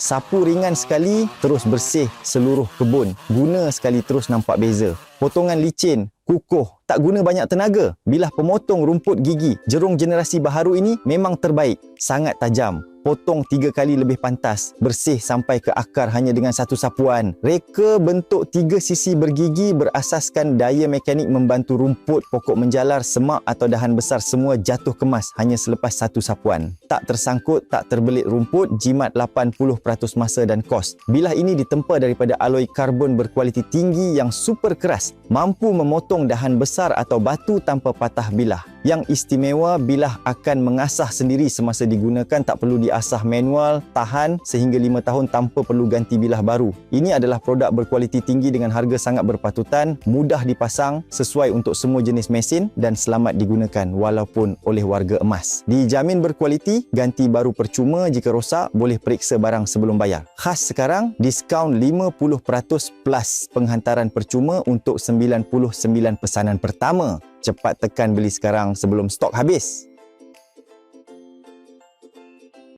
Sapu ringan sekali, terus bersih seluruh kebun. Guna sekali terus nampak beza. Potongan licin, kukuh, tak guna banyak tenaga. Bilah pemotong rumput gigi, jerung generasi baharu ini memang terbaik. Sangat tajam. Potong tiga kali lebih pantas. Bersih sampai ke akar hanya dengan satu sapuan. Reka bentuk tiga sisi bergigi berasaskan daya mekanik membantu rumput, pokok menjalar, semak atau dahan besar semua jatuh kemas hanya selepas satu sapuan. Tak tersangkut, tak terbelit rumput, jimat 80% masa dan kos. Bilah ini ditempa daripada aloi karbon berkualiti tinggi yang super keras, mampu memotong dahan besar atau batu tanpa patah bilah. Yang istimewa, bilah akan mengasah sendiri semasa digunakan, tak perlu diasah manual, tahan sehingga 5 tahun tanpa perlu ganti bilah baru. Ini adalah produk berkualiti tinggi dengan harga sangat berpatutan, mudah dipasang, sesuai untuk semua jenis mesin dan selamat digunakan walaupun oleh warga emas. Dijamin berkualiti, ganti baru percuma jika rosak, boleh periksa barang sebelum bayar. Khas sekarang, diskaun 50% plus penghantaran percuma untuk 99 pesanan pertama. Cepat tekan beli sekarang sebelum stok habis.